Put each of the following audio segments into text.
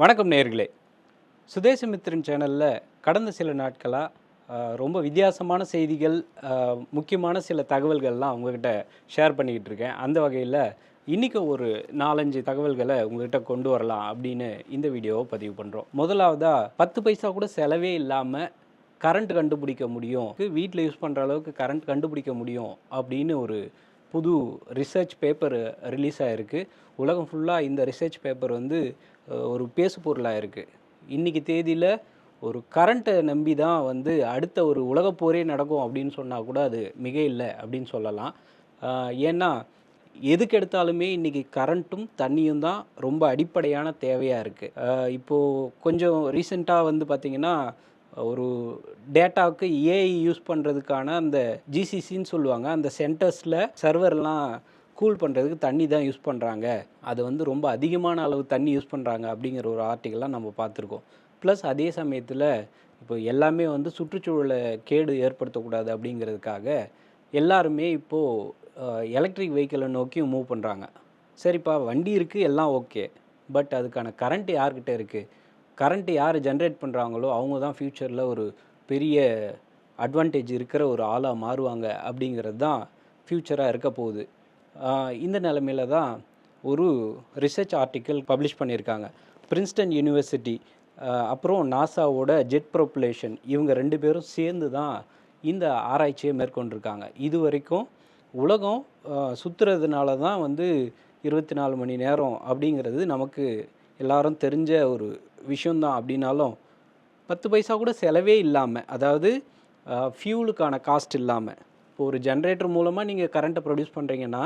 வணக்கம் நேர்களே சுதேசமித்திரன் சேனலில் கடந்த சில நாட்களாக ரொம்ப வித்தியாசமான செய்திகள் முக்கியமான சில தகவல்கள்லாம் உங்ககிட்ட ஷேர் பண்ணிக்கிட்டு இருக்கேன். அந்த வகையில் இன்றைக்கி ஒரு நாலஞ்சு தகவல்களை உங்ககிட்ட கொண்டு வரலாம் அப்படின்னு இந்த வீடியோவை பதிவு பண்ணுறோம் முதலாவதாக பத்து பைசா கூட செலவே இல்லாமல் கரண்ட் கண்டுபிடிக்க முடியும். வீட்டில் யூஸ் பண்ணுற அளவுக்கு கரண்ட் கண்டுபிடிக்க முடியும் அப்படின்னு ஒரு புது ரிசர்ச் பேப்பர் ரிலீஸ் ஆகிருக்கு உலகம் ஃபுல்லாக இந்த ரிசர்ச் பேப்பர் வந்து ஒரு பேசு பொருளாக இருக்குது இன்றைக்கி தேதியில் ஒரு கரண்ட்டை நம்பி தான் வந்து அடுத்த ஒரு உலகப்போரே நடக்கும் அப்படின்னு சொன்னால் கூட அது மிக இல்லை அப்படின்னு சொல்லலாம். ஏன்னா எதுக்கு எடுத்தாலுமே இன்றைக்கி கரண்ட்டும் தண்ணியும் தான் ரொம்ப அடிப்படையான தேவையாக இருக்குது இப்போது கொஞ்சம் ரீசெண்டாக வந்து பார்த்திங்கன்னா ஒரு டேட்டாவுக்கு ஏஐ யூஸ் பண்ணுறதுக்கான அந்த ஜிசிசின்னு சொல்லுவாங்க. அந்த சென்டர்ஸில் சர்வர்லாம் கூல் பண்ணுறதுக்கு தண்ணி தான் யூஸ் பண்ணுறாங்க அது வந்து ரொம்ப அதிகமான அளவு தண்ணி யூஸ் பண்ணுறாங்க அப்படிங்கிற ஒரு ஆர்டிகலாக நம்ம பார்த்துருக்கோம். ப்ளஸ் அதே சமயத்தில் இப்போ எல்லாமே வந்து சுற்றுச்சூழலை கேடு ஏற்படுத்தக்கூடாது அப்படிங்கிறதுக்காக எல்லாருமே இப்போது எலக்ட்ரிக் வெஹிக்கிளை நோக்கி மூவ் பண்ணுறாங்க சரிப்பா வண்டி இருக்குது எல்லாம் ஓகே பட் அதுக்கான கரண்ட் யார்கிட்ட இருக்குது கரண்ட்டு யார் ஜென்ரேட் பண்ணுறாங்களோ அவங்க தான் ஃப்யூச்சரில் ஒரு பெரிய அட்வான்டேஜ் இருக்கிற ஒரு ஆளாக மாறுவாங்க அப்படிங்கிறது தான் ஃப்யூச்சராக இருக்க போகுது. இந்த நிலமையில தான் ஒரு ரிசர்ச் ஆர்டிக்கிள் பப்ளிஷ் பண்ணியிருக்காங்க. பிரின்ஸ்டன் யூனிவர்சிட்டி அப்புறம் நாசாவோட ஜெட் ப்ரொப்புலேஷன் இவங்க ரெண்டு பேரும் சேர்ந்து தான் இந்த ஆராய்ச்சியை மேற்கொண்டிருக்காங்க. இது வரைக்கும் உலகம் சுற்றுறதுனால தான் வந்து இருபத்தி நாலு மணி நேரம் அப்படிங்கிறது நமக்கு எல்லாரும் தெரிஞ்ச ஒரு விஷயந்தான் அப்படின்னாலும் பத்து பைசா கூட செலவே இல்லாமல் அதாவது ஃபியூலுக்கான காஸ்ட் இல்லாமல் இப்போ ஒரு ஜென்ரேட்டர் மூலமாக நீங்கள் கரண்ட்டை ப்ரொடியூஸ் பண்ணுறீங்கன்னா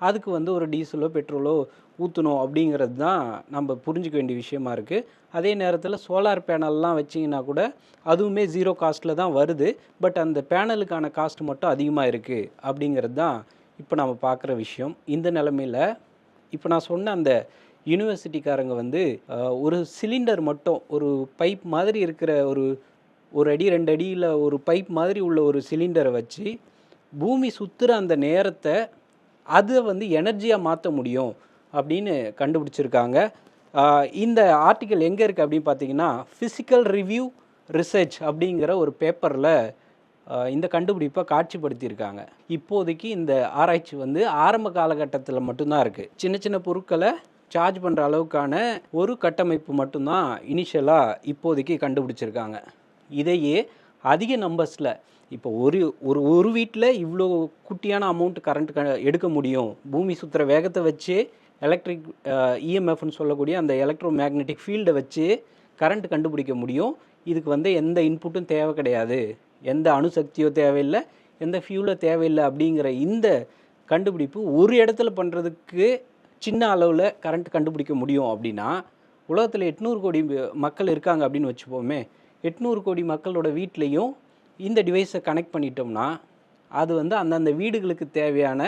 அதுக்கு வந்து ஒரு டீசலோ பெட்ரோலோ ஊற்றணும் அப்படிங்கிறது தான் நம்ம புரிஞ்சுக்க வேண்டிய விஷயமா இருக்குது அதே நேரத்தில் சோலார் பேனல்லாம் வச்சிங்கன்னா கூட அதுவுமே ஜீரோ காஸ்ட்டில் தான் வருது. பட் அந்த பேனலுக்கான காஸ்ட் மட்டும் அதிகமாக இருக்குது அப்படிங்கிறது தான் இப்போ நம்ம பார்க்குற விஷயம். இந்த நிலமையில் இப்போ நான் சொன்ன அந்த யூனிவர்சிட்டிக்காரங்க வந்து ஒரு சிலிண்டர் மட்டும் ஒரு பைப் மாதிரி இருக்கிற ஒரு ஒரு அடி ரெண்டு அடியில் ஒரு பைப் மாதிரி உள்ள ஒரு சிலிண்டரை வச்சு பூமி சுற்றுற அந்த நேரத்தை அதை வந்து எனர்ஜியாக மாற்ற முடியும் அப்படின்னு கண்டுபிடிச்சிருக்காங்க. இந்த ஆர்டிக்கல் எங்கே இருக்குது அப்படின்னு பார்த்தீங்கன்னா ஃபிசிக்கல் ரிவ்யூ ரிசர்ச் அப்படிங்கிற ஒரு பேப்பரில் இந்த கண்டுபிடிப்பை காட்சிப்படுத்தியிருக்காங்க. இப்போதைக்கு இந்த ஆராய்ச்சி வந்து ஆரம்ப காலகட்டத்தில் மட்டும்தான் இருக்குது சின்ன சின்ன பொருட்களை சார்ஜ் பண்ணுற அளவுக்கான ஒரு கட்டமைப்பு மட்டும்தான் இனிஷியலாக இப்போதைக்கு கண்டுபிடிச்சிருக்காங்க. இதையே அதிக நம்பர்ஸில் இப்போ ஒரு ஒரு ஒரு வீட்டில் இவ்வளோ குட்டியான அமௌண்ட் கரண்ட் க எடுக்க முடியும். பூமி சுற்றுற வேகத்தை வச்சு எலக்ட்ரிக் இஎம்எஃப்னு சொல்லக்கூடிய அந்த எலக்ட்ரோ மேக்னெட்டிக் ஃபீல்டை வச்சு கரண்ட் கண்டுபிடிக்க முடியும். இதுக்கு வந்து எந்த இன்புட்டும் தேவை கிடையாது. எந்த அணுசக்தியோ தேவையில்லை எந்த ஃபியூலோ தேவையில்லை அப்படிங்கிற இந்த கண்டுபிடிப்பு ஒரு இடத்துல பண்ணுறதுக்கு சின்ன அளவில் கரண்ட் கண்டுபிடிக்க முடியும் அப்படின்னா உலகத்தில் எட்நூறு கோடி மக்கள் இருக்காங்க அப்படின்னு வச்சுப்போமே எட்நூறு கோடி மக்களோட வீட்லேயும் இந்த டிவைஸை கனெக்ட் பண்ணிட்டோம்னா அது வந்து அந்தந்த வீடுகளுக்கு தேவையான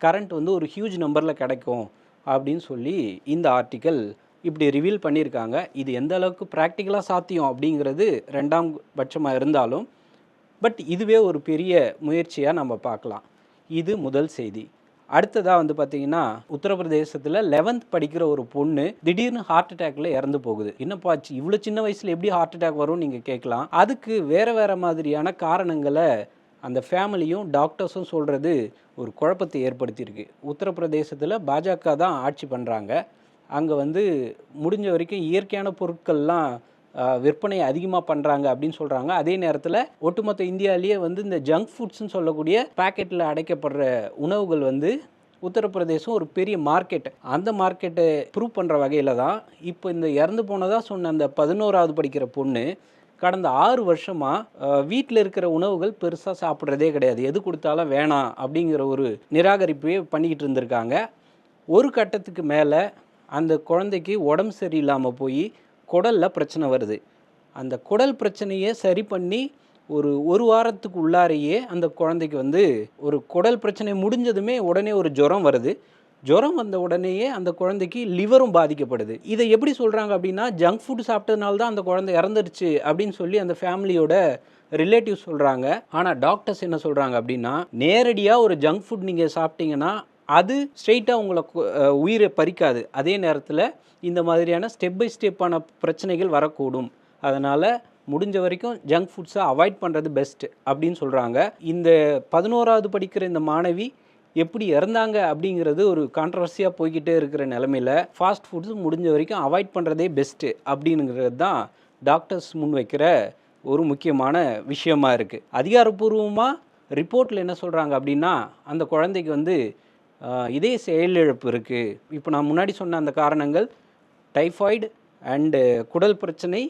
கரண்ட் வந்து ஒரு ஹியூஜ் நம்பரில் கிடைக்கும் அப்படின்னு சொல்லி இந்த ஆர்டிக்கல் இப்படி ரிவீல் பண்ணியிருக்காங்க. இது எந்த அளவுக்கு ப்ராக்டிக்கலாக சாத்தியம் அப்படிங்கிறது ரெண்டாம் பட்சமாக இருந்தாலும் பட் இதுவே ஒரு பெரிய முயற்சியாக நம்ம பார்க்கலாம். இது முதல் செய்தி. அடுத்ததாக வந்து பார்த்தீங்கன்னா உத்தரப்பிரதேசத்தில் லெவன்த் படிக்கிற ஒரு பொண்ணு திடீர்னு ஹார்ட் அட்டாக்ல இறந்து போகுது. என்னப்பா ஆச்சு? இவ்வளோ சின்ன வயசில் எப்படி ஹார்ட் அட்டாக் வரும் நீங்கள் கேட்கலாம். அதுக்கு வேறு வேறு மாதிரியான காரணங்களை அந்த ஃபேமிலியும் டாக்டர்ஸும் சொல்கிறது ஒரு குழப்பத்தை ஏற்படுத்தியிருக்கு. உத்தரப்பிரதேசத்தில் பாஜக தான் ஆட்சி பண்ணுறாங்க அங்கே வந்து முடிஞ்ச வரைக்கும் இயற்கையான பொருட்கள்லாம் விற்பனையை அதிகமாக பண்ணுறாங்க அப்படின்னு சொல்கிறாங்க அதே நேரத்தில் ஒட்டுமொத்த இந்தியாவிலேயே வந்து இந்த ஜங்க் ஃபுட்ஸ்னு சொல்லக்கூடிய பாக்கெட்டில் அடைக்கப்படுற உணவுகள் வந்து உத்தரப்பிரதேசம் ஒரு பெரிய மார்க்கெட் அந்த மார்க்கெட்டை ப்ரூவ் பண்ணுற வகையில் தான் இப்போ இந்த இறந்து போனதாக சொன்ன அந்த பதினோராவது படிக்கிற பொண்ணு கடந்த ஆறு வருஷமாக வீட்டில் இருக்கிற உணவுகள் பெருசாக சாப்பிட்றதே கிடையாது. எது கொடுத்தாலும் வேணாம் அப்படிங்கிற ஒரு நிராகரிப்பையே பண்ணிக்கிட்டு இருந்திருக்காங்க. ஒரு கட்டத்துக்கு மேலே அந்த குழந்தைக்கு உடம்பு சரியில்லாமல் போய் குடலில் பிரச்சனை வருது. அந்த குடல் பிரச்சனையை சரி பண்ணி ஒரு ஒரு வாரத்துக்கு உள்ளாரையே அந்த குழந்தைக்கு வந்து ஒரு குடல் பிரச்சனை முடிஞ்சதுமே உடனே ஒரு ஜுரம் வருது. ஜுரம் வந்த உடனேயே அந்த குழந்தைக்கு லிவரும் பாதிக்கப்படுது. இதை எப்படி சொல்கிறாங்க அப்படின்னா ஜங்க் ஃபுட் சாப்பிட்டதுனால தான் அந்த குழந்தை இறந்துருச்சு அப்படின்னு சொல்லி அந்த ஃபேமிலியோட ரிலேட்டிவ் சொல்கிறாங்க ஆனால் டாக்டர்ஸ் என்ன சொல்கிறாங்க அப்படின்னா நேரடியாக ஒரு ஜங்க் ஃபுட் நீங்கள் சாப்பிட்டீங்கன்னா அது ஸ்ட்ரெயிட்டாக உங்களை கு- உயிரை பறிக்காது. அதே நேரத்தில் இந்த மாதிரியான ஸ்டெப் பை ஸ்டெப்பான பிரச்சனைகள் வரக்கூடும். அதனால் முடிஞ்ச வரைக்கும் ஜங்க் ஃபுட்ஸை அவாய்ட் பண்ணுறது பெஸ்ட்டு அப்படின்னு சொல்கிறாங்க இந்த பதினோராவது படிக்கிற இந்த மாணவி எப்படி இறந்தாங்க அப்படிங்கிறது ஒரு கான்ட்ரவர்சியாக போய்கிட்டே இருக்கிற நிலமையில ஃபாஸ்ட் ஃபுட்ஸ் முடிஞ்ச வரைக்கும் அவாய்ட் பண்ணுறதே பெஸ்ட்டு அப்படிங்கிறது தான் டாக்டர்ஸ் முன்வைக்கிற ஒரு முக்கியமான விஷயமா இருக்குது அதிகாரப்பூர்வமாக ரிப்போர்ட்டில் என்ன சொல்கிறாங்க அப்படின்னா அந்த குழந்தைக்கு வந்து இதே செயலிழப்பு இருக்குது இப்போ நான் முன்னாடி சொன்ன அந்த காரணங்கள் டைஃபாய்டு அண்டு குடல் பிரச்சனை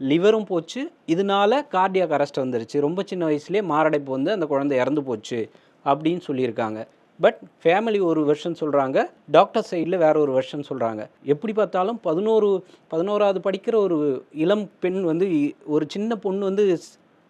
லிவரும் போச்சு. இதனால கார்டியாக் அரெஸ்ட் வந்துருச்சு. ரொம்ப சின்ன வயசுலேயே மாரடைப்பு வந்து அந்த குழந்தை இறந்து போச்சு அப்படின்னு சொல்லியிருக்காங்க. பட் ஃபேமிலி ஒரு வெர்ஷன் சொல்கிறாங்க டாக்டர் சைடில் வேற ஒரு வெர்ஷன் சொல்கிறாங்க எப்படி பார்த்தாலும் பதினோரு பதினோராவது படிக்கிற ஒரு இளம் பெண் வந்து ஒரு சின்ன பொண்ணு வந்து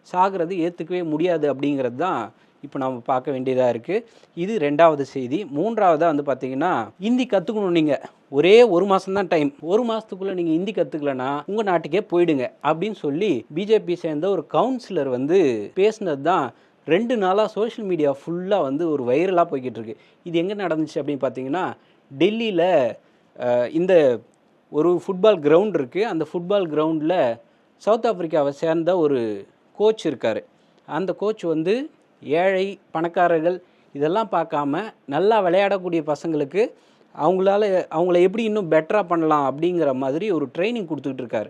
சாகிறது ஏற்றுக்கவே முடியாது அப்படிங்கிறது தான் இப்போ நம்ம பார்க்க வேண்டியதாக இருக்குது இது ரெண்டாவது செய்தி. மூன்றாவதாக வந்து பார்த்தீங்கன்னா ஹிந்தி கற்றுக்கணும் நீங்கள் ஒரே ஒரு மாதம் தான் டைம் ஒரு மாதத்துக்குள்ளே நீங்கள் ஹிந்தி கற்றுக்கலனா உங்கள் நாட்டுக்கே போயிடுங்க அப்படின்னு சொல்லி பிஜேபி சேர்ந்த ஒரு கவுன்சிலர் வந்து பேசினது தான் ரெண்டு நாளாக சோஷியல் மீடியா ஃபுல்லாக வந்து ஒரு வைரலாக போய்கிட்டு இருக்கு இது எங்கே நடந்துச்சு அப்படின்னு பார்த்தீங்கன்னா டெல்லியில் இந்த ஒரு ஃபுட்பால் கிரவுண்ட் இருக்குது அந்த ஃபுட்பால் கிரவுண்டில் சவுத் ஆப்பிரிக்காவை சேர்ந்த ஒரு கோச் இருக்கார். அந்த கோச் வந்து ஏழை பணக்காரர்கள் இதெல்லாம் பார்க்காம நல்லா விளையாடக்கூடிய பசங்களுக்கு அவங்களால அவங்கள எப்படி இன்னும் பெட்டராக பண்ணலாம் அப்படிங்கிற மாதிரி ஒரு ட்ரைனிங் கொடுத்துக்கிட்டு இருக்காரு.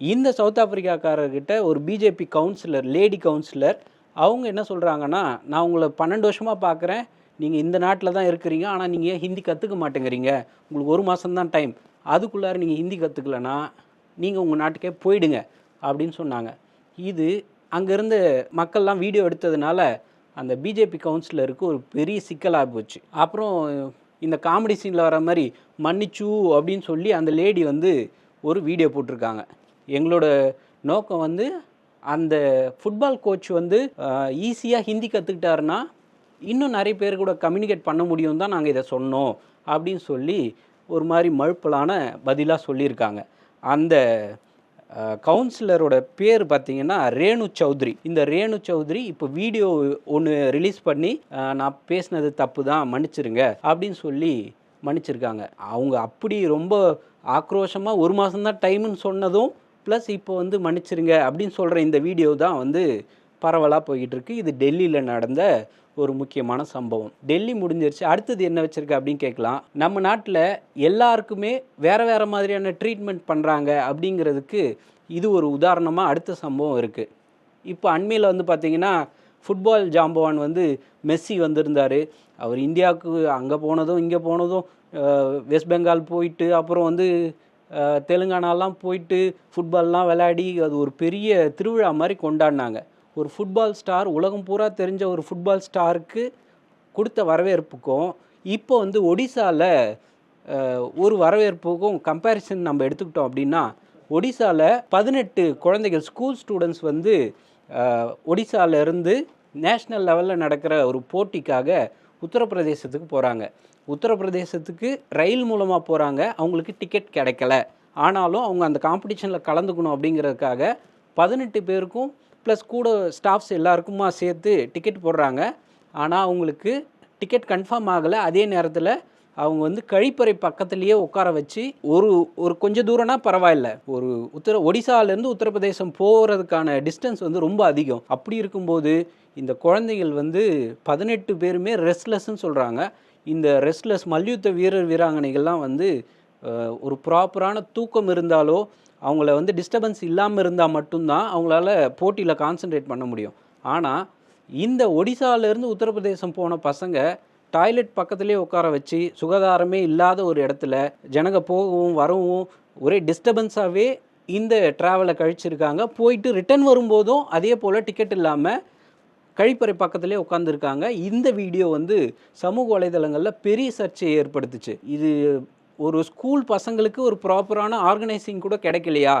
இந்த சவுத் ஆப்பிரிக்காக்காரர்கிட்ட ஒரு பிஜேபி கவுன்சிலர் லேடி கவுன்சிலர் அவங்க என்ன சொல்கிறாங்கன்னா நான் உங்களை பன்னெண்டு வருஷமாக பார்க்குறேன். நீங்கள் இந்த நாட்டில் தான் இருக்கிறீங்க. ஆனால் நீங்கள் ஹிந்தி கற்றுக்க மாட்டேங்கிறீங்க? உங்களுக்கு ஒரு மாதம்தான் டைம் அதுக்குள்ளார நீங்கள் ஹிந்தி கற்றுக்கலன்னா நீங்கள் உங்கள் நாட்டுக்கே போயிடுங்க. அப்படின்னு சொன்னாங்க. இது அங்கேருந்து மக்கள்லாம் வீடியோ எடுத்ததுனால அந்த பிஜேபி கவுன்சிலருக்கு ஒரு பெரிய சிக்கலாக போச்சு. அப்புறம் இந்த காமெடி சீனில் வர மாதிரி மன்னிச்சு அப்படின்னு சொல்லி அந்த லேடி வந்து ஒரு வீடியோ போட்டிருக்காங்க. எங்களோட நோக்கம் வந்து அந்த ஃபுட்பால் கோச் வந்து ஈஸியாக ஹிந்தி கற்றுக்கிட்டாருன்னா இன்னும் நிறைய பேர் கூட கம்யூனிகேட் பண்ண முடியும் தான் நாங்கள் இதை சொன்னோம் அப்படின்னு சொல்லி ஒரு மாதிரி மழுப்பலான பதிலாக சொல்லியிருக்காங்க. அந்த கவுன்சிலரோட பேர் பார்த்தீங்கன்னா ரேணு சௌத்ரி. இந்த ரேணு சௌத்ரி இப்போ வீடியோ ஒன்று ரிலீஸ் பண்ணி நான் பேசினது தப்பு தான் மன்னிச்சிருங்க அப்படின்னு சொல்லி மன்னிச்சிருக்காங்க. அவங்க அப்படி ரொம்ப ஆக்ரோஷமாக ஒரு மாதம்தான் டைம்னு சொன்னதும் ப்ளஸ் இப்போ வந்து மன்னிச்சிருங்க அப்படின்னு சொல்கிற இந்த வீடியோ தான் வந்து பரவலாக போய்கிட்டு இருக்கு இது டெல்லியில் நடந்த ஒரு முக்கியமான சம்பவம். டெல்லி முடிஞ்சிருச்சு. அடுத்தது என்ன வச்சுருக்கு அப்படின்னு கேட்கலாம். நம்ம நாட்டில் எல்லாருக்குமே வேறு வேறு மாதிரியான ட்ரீட்மெண்ட் பண்ணுறாங்க அப்படிங்கிறதுக்கு இது ஒரு உதாரணமாக அடுத்த சம்பவம் இருக்குது இப்போ அண்மையில் வந்து பார்த்திங்கன்னா ஃபுட்பால் ஜாம்பவான் வந்து மெஸ்ஸி வந்திருந்தார். அவர் இந்தியாவுக்கு அங்கே போனதும் இங்கே போனதும் வெஸ்ட் பெங்கால் போயிட்டு அப்புறம் வந்து தெலுங்கானாலாம் போயிட்டு ஃபுட்பால்லாம் விளையாடி அது ஒரு பெரிய திருவிழா மாதிரி கொண்டாடினாங்க. ஒரு ஃபுட்பால் ஸ்டார் உலகம் பூரா தெரிஞ்ச ஒரு ஃபுட்பால் ஸ்டாருக்கு கொடுத்த வரவேற்புக்கும் இப்போ வந்து ஒடிசாவில் ஒரு வரவேற்புக்கும் கம்பேரிசன் நம்ம எடுத்துக்கிட்டோம் அப்படின்னா ஒடிசாவில் பதினெட்டு குழந்தைகள் ஸ்கூல் ஸ்டூடெண்ட்ஸ் வந்து ஒடிசாவிலேருந்து நேஷ்னல் லெவலில் நடக்கிற ஒரு போட்டிக்காக உத்தரப்பிரதேசத்துக்கு போகிறாங்க உத்தரப்பிரதேசத்துக்கு ரயில் மூலமாக போகிறாங்க அவங்களுக்கு டிக்கெட் கிடைக்கல. ஆனாலும் அவங்க அந்த காம்படிஷனில் கலந்துக்கணும் அப்படிங்கிறதுக்காக பதினெட்டு பேருக்கும் ப்ளஸ் கூட ஸ்டாஃப்ஸ் எல்லாருக்குமா சேர்த்து டிக்கெட் போடுறாங்க. ஆனால் அவங்களுக்கு டிக்கெட் கன்ஃபார்ம் ஆகலை. அதே நேரத்தில் அவங்க வந்து கழிப்பறை பக்கத்துலேயே உட்கார வச்சு ஒரு ஒரு கொஞ்சம் தூரம்னா பரவாயில்ல. ஒரு உத்தர ஒடிசாலேருந்து உத்தரப்பிரதேசம் போகிறதுக்கான டிஸ்டன்ஸ் வந்து ரொம்ப அதிகம். அப்படி இருக்கும்போது இந்த குழந்தைகள் வந்து பதினெட்டு பேருமே ரெஸ்ட்லெஸ்ன்னு சொல்கிறாங்க இந்த ரெஸ்ட்லெஸ் மல்யுத்த வீரர் வீராங்கனைகள்லாம் வந்து ஒரு ப்ராப்பரான தூக்கம் இருந்தாலோ அவங்கள வந்து டிஸ்டர்பன்ஸ் இல்லாமல் இருந்தால் மட்டும்தான் அவங்களால போட்டியில் கான்சென்ட்ரேட் பண்ண முடியும். ஆனால் இந்த ஒடிசாலேருந்து உத்தரப்பிரதேசம் போன பசங்க டாய்லெட் பக்கத்துலேயே உட்கார வச்சு சுகாதாரமே இல்லாத ஒரு இடத்துல ஜனங்க போகவும் வரவும் ஒரே டிஸ்டர்பன்ஸாகவே இந்த ட்ராவலை கழிச்சிருக்காங்க. போயிட்டு ரிட்டர்ன் வரும்போதும் அதே போல் டிக்கெட் இல்லாமல் கழிப்பறை பக்கத்திலே உட்காந்துருக்காங்க இந்த வீடியோ வந்து சமூக வலைதளங்களில் பெரிய சர்ச்சையை ஏற்படுத்துச்சு. இது ஒரு ஸ்கூல் பசங்களுக்கு ஒரு ப்ராப்பரான ஆர்கனைசிங் கூட கிடைக்கலையா?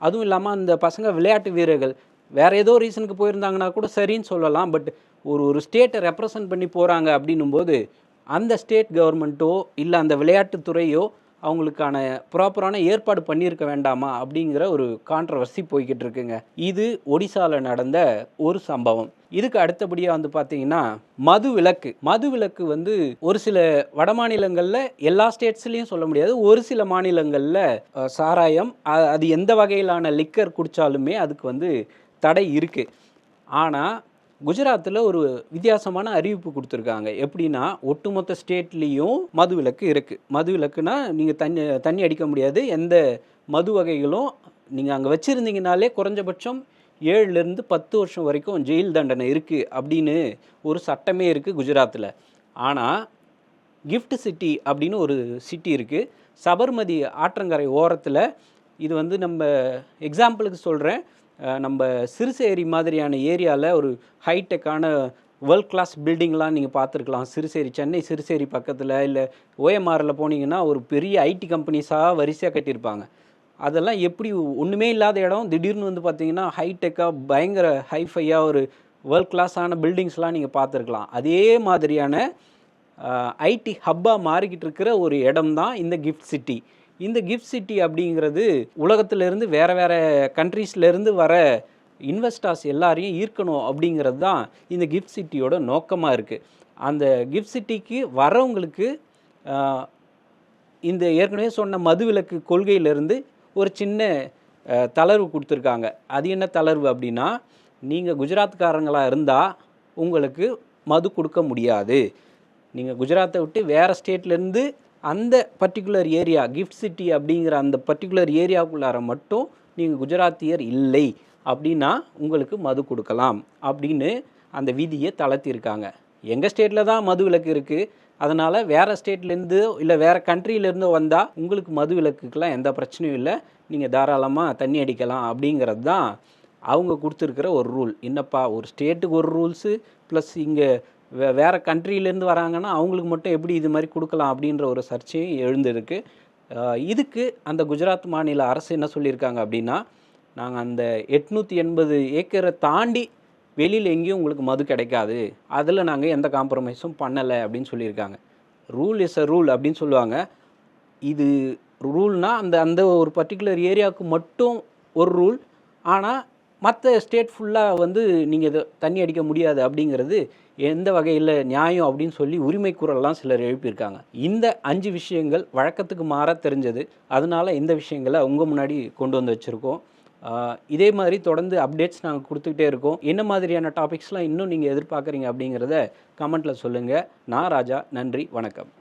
அதுவும் இல்லாமல் அந்த பசங்க விளையாட்டு வீரர்கள் வேறு ஏதோ ரீசனுக்கு போயிருந்தாங்கன்னா கூட சரின்னு சொல்லலாம் பட் ஒரு ஒரு ஸ்டேட்டை ரெப்ரசன்ட் பண்ணி போகிறாங்க அப்படின்னும் போது அந்த ஸ்டேட் கவர்மெண்ட்டோ இல்லை அந்த விளையாட்டுத்துறையோ அவங்களுக்கான ப்ராப்பரான ஏற்பாடு பண்ணியிருக்க வேண்டாமா அப்படிங்கிற ஒரு கான்ட்ரவர்சி போய்கிட்டு இருக்குங்க. இது ஒடிசாவில் நடந்த ஒரு சம்பவம். இதுக்கு அடுத்தபடியாக வந்து பார்த்தீங்கன்னா மது விலக்கு. மது விலக்கு வந்து ஒரு சில வட மாநிலங்களில் எல்லா ஸ்டேட்ஸ்லேயும் சொல்ல முடியாது. ஒரு சில மாநிலங்களில் சாராயம் அது எந்த வகையிலான லிக்கர் குடித்தாலுமே அதுக்கு வந்து தடை இருக்குது ஆனால் குஜராத்தில் ஒரு வித்தியாசமான அறிவிப்பு கொடுத்துருக்காங்க. எப்படின்னா ஒட்டுமொத்த ஸ்டேட்லேயும் மது விலக்கு இருக்குது மது விலக்குனா நீங்கள் தண்ணி தண்ணி அடிக்க முடியாது. எந்த மது வகைகளும் நீங்கள் அங்கே வச்சுருந்தீங்கனாலே குறைஞ்சபட்சம் ஏழுலேருந்து பத்து வருஷம் வரைக்கும் ஜெயில் தண்டனை இருக்குது அப்படின்னு ஒரு சட்டமே இருக்குது குஜராத்தில். ஆனால் கிஃப்ட் சிட்டி அப்படின்னு ஒரு சிட்டி இருக்குது சபர்மதி ஆற்றங்கரை ஓரத்தில் இது வந்து நம்ம எக்ஸாம்பிளுக்கு சொல்கிறேன் நம்ம சிறுசேரி மாதிரியான ஏரியாவில் ஒரு ஹைடெக்கான வேர்ல்ட் கிளாஸ் பில்டிங்லாம் நீங்கள் பார்த்துருக்கலாம். சிறுசேரி சென்னை சிறுசேரி பக்கத்தில் இல்லை ஓஎம்ஆரில் போனீங்கன்னா ஒரு பெரிய ஐடி கம்பெனிஸாக வரிசையாக கட்டியிருப்பாங்க. அதெல்லாம் எப்படி ஒன்றுமே இல்லாத இடம். திடீர்னு வந்து பார்த்தீங்கன்னா ஹைடெக்காக பயங்கர ஹைஃபையாக ஒரு வேர்ல்ட் கிளாஸான பில்டிங்ஸ்லாம் நீங்கள் பார்த்துருக்கலாம். அதே மாதிரியான ஐடி ஹப்பாக மாறிக்கிட்டு இருக்கிற ஒரு இடம் தான் இந்த கிஃப்ட் சிட்டி இந்த கிஃப்ட் சிட்டி அப்படிங்கிறது உலகத்திலேருந்து வேறு வேறு கண்ட்ரீஸ்லேருந்து வர இன்வெஸ்டர்ஸ் எல்லாரையும் ஈர்க்கணும் அப்படிங்கிறது தான் இந்த கிஃப்ட் சிட்டியோட நோக்கமாக இருக்குது அந்த கிஃப்ட் சிட்டிக்கு வரவங்களுக்கு இந்த ஏற்கனவே சொன்ன மதுவிலக்கு கொள்கையிலேருந்து ஒரு சின்ன தளர்வு கொடுத்துருக்காங்க. அது என்ன தளர்வு அப்படின்னா நீங்கள் குஜராத்காரங்களாக இருந்தால் உங்களுக்கு மது கொடுக்க முடியாது. நீங்கள் குஜராத்தை விட்டு வேறு ஸ்டேட்லேருந்து அந்த பர்டிகுலர் ஏரியா கிஃப்ட் சிட்டி அப்படிங்கிற அந்த பர்டிகுலர் ஏரியாவுக்குள்ளார மட்டும் நீங்கள் குஜராத்தியர் இல்லை அப்படின்னா உங்களுக்கு மது கொடுக்கலாம் அப்படின்னு அந்த விதியை தளர்த்திருக்காங்க எங்கள் ஸ்டேட்டில் தான் மது விலக்கு இருக்குது அதனால் வேறு ஸ்டேட்லேருந்து இல்லை வேறு கண்ட்ரியிலேருந்தோ வந்தால் உங்களுக்கு மது விலக்குக்கெலாம் எந்த பிரச்சனையும் இல்லை. நீங்கள் தாராளமாக தண்ணி அடிக்கலாம் அப்படிங்கிறது தான் அவங்க கொடுத்துருக்கிற ஒரு ரூல் என்னப்பா ஒரு ஸ்டேட்டுக்கு ஒரு ரூல்ஸு ப்ளஸ் இங்கே வே வேறு கண்ட்ரியிலேருந்து வராங்கன்னா அவங்களுக்கு மட்டும் எப்படி இது மாதிரி கொடுக்கலாம் அப்படின்ற ஒரு சர்ச்சையும் எழுந்திருக்கு. இதுக்கு அந்த குஜராத் மாநில அரசு என்ன சொல்லியிருக்காங்க அப்படின்னா நாங்கள் அந்த எட்நூற்றி எண்பது ஏக்கரை தாண்டி வெளியில் எங்கேயும் உங்களுக்கு மது கிடைக்காது. அதில் நாங்கள் எந்த காம்ப்ரமைஸும் பண்ணலை அப்படின்னு சொல்லியிருக்காங்க. ரூல் இஸ் அ ரூல் அப்படின்னு சொல்லுவாங்க. இது ரூல்னால் அந்த அந்த ஒரு பர்டிகுலர் ஏரியாவுக்கு மட்டும் ஒரு ரூல் ஆனால் மற்ற ஸ்டேட் ஃபுல்லாக வந்து நீங்கள் இதை தண்ணி அடிக்க முடியாது அப்படிங்கிறது எந்த வகையில் நியாயம் அப்படின்னு சொல்லி உரிமை குரல்லாம் சிலர் எழுப்பியிருக்காங்க. இந்த அஞ்சு விஷயங்கள் வழக்கத்துக்கு மாற தெரிஞ்சது. அதனால இந்த விஷயங்களை உங்கள் முன்னாடி கொண்டு வந்து வச்சுருக்கோம். இதே மாதிரி தொடர்ந்து அப்டேட்ஸ் நாங்கள் கொடுத்துக்கிட்டே இருக்கோம். என்ன மாதிரியான டாபிக்ஸ்லாம் இன்னும் நீங்கள் எதிர்பார்க்குறீங்க அப்படிங்கிறத கமெண்ட்டில் சொல்லுங்கள் நான் ராஜா. நன்றி. வணக்கம்.